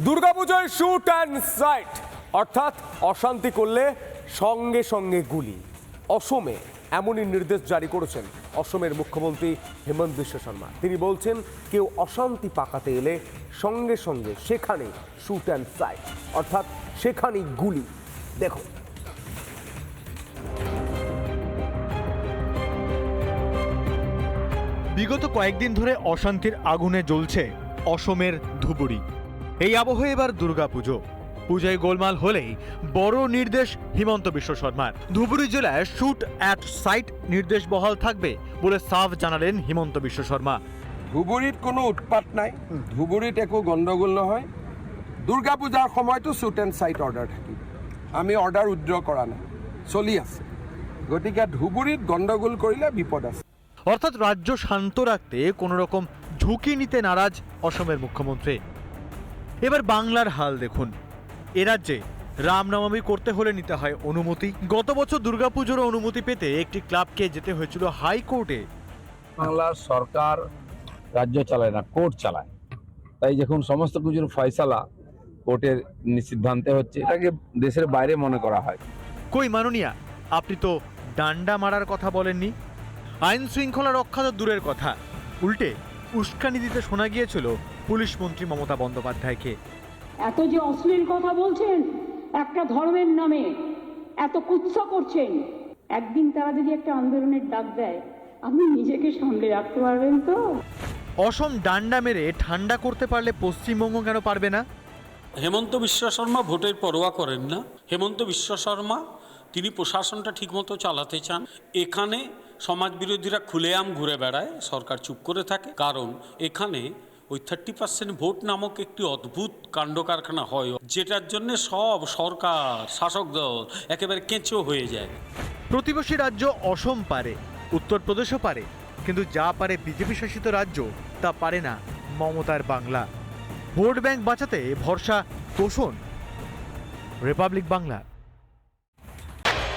দুর্গাপুজোয় shoot and site অর্থাৎ অশান্তি করলে সঙ্গে সঙ্গে গুলি। অসমে এমনই নির্দেশ জারি করেছেন অসমের মুখ্যমন্ত্রী হেমন্ত বিশ্ব শর্মা। তিনি বলছেন, কেউ অশান্তি পাকাতে এলে সঙ্গে সঙ্গে সেখানে শুট অ্যান্ড সাইট অর্থাৎ সেখানেই গুলি। দেখো বিগত কয়েকদিন ধরে অশান্তির আগুনে জ্বলছে অসমের ধুবুরি। এই আবহে এবার দুর্গাপুজো। পূজায় গোলমাল হলেই বড় নির্দেশ হিমন্ত বিশ্ব শর্মার। ধুবুরি জেলায় শুট অ্যাট সাইট নির্দেশ বহাল থাকবে বলে সাফ জানালেন হিমন্ত বিশ্ব শর্মা। ধুবুৰীত কোনো উৎপাত নাই ধুবুৰীত একো গণ্ডগোল নহয়। দুৰ্গা পূজাৰ সময়তো শ্বুট এণ্ড চাইট অৰ্ডাৰ থাকিব। আমি অৰ্ডাৰ উইড্ৰ কৰা নাই চলি আছে। গতিকে ধুবুৰীত গণ্ডগোল কৰিলে বিপদ আছে। অর্থাৎ রাজ্য শান্ত রাখতে কোনো রকম ঝুঁকি নিতে নারাজ অসমের মুখ্যমন্ত্রী এবার বাংলার হাল দেখুন। এ রাজ্যে রামনবমী করতে হলে নিতে হয় অনুমতি। গত বছর দুর্গাপুজোর অনুমতি পেতে একটি ক্লাবকে যেতে হয়েছিল হাইকোর্টে। বাংলার সরকার রাজ্য চালায় না কোর্ট চালায়। তাই যখন সমস্ত কিছুর ফয়সালা কোর্টের সিদ্ধান্তে হচ্ছে। এটাকে দেশের বাইরে মনে করা হয়। কই মাননীয়া আপনি তো ডান্ডা মারার কথা বলেননি। আইন শৃঙ্খলা রক্ষা তো দূরের কথা। উল্টে উস্কানি দিতে শোনা গিয়েছিল পুলিশ মন্ত্রী মমতা বন্দ্যোপাধ্যায়কে। এত যে অশ্লীল কথা বলছেন একটা ধর্মের নামে এত কুৎসা করছেন। একদিন তারা যদি একটা আন্দোলনের ডাক দেয় আপনি নিজেকে সামলে রাখতে পারবেন তো? অসম ডান্ডা মেরে ঠান্ডা করতে পারলে পশ্চিমবঙ্গ কেন পারবে না? হেমন্ত বিশ্ব শর্মা ভোটের পরোয়া করেন না। হেমন্ত বিশ্ব শর্মা তিনি প্রশাসনটা ঠিকমতো চালাতে চান। এখানে সমাজ বিরোধীরা খুলেআম ঘুরে বেড়ায়, সরকার চুপ করে থাকে। কারণ এখানে ওই থার্টি পার্সেন্ট ভোট নামক একটি অদ্ভুত কাণ্ড কারখানা হয়, যেটার জন্য সব সরকার, শাসক দল একেবারে কেঁচো হয়ে যায়। প্রতিবেশী রাজ্য অসম পারে, উত্তরপ্রদেশও পারে, কিন্তু যা পারে বিজেপি শাসিত রাজ্য, তা পারে না মমতার বাংলা। ভোট ব্যাংক বাঁচাতে ভরসা তোষণ। রিপাবলিক বাংলা।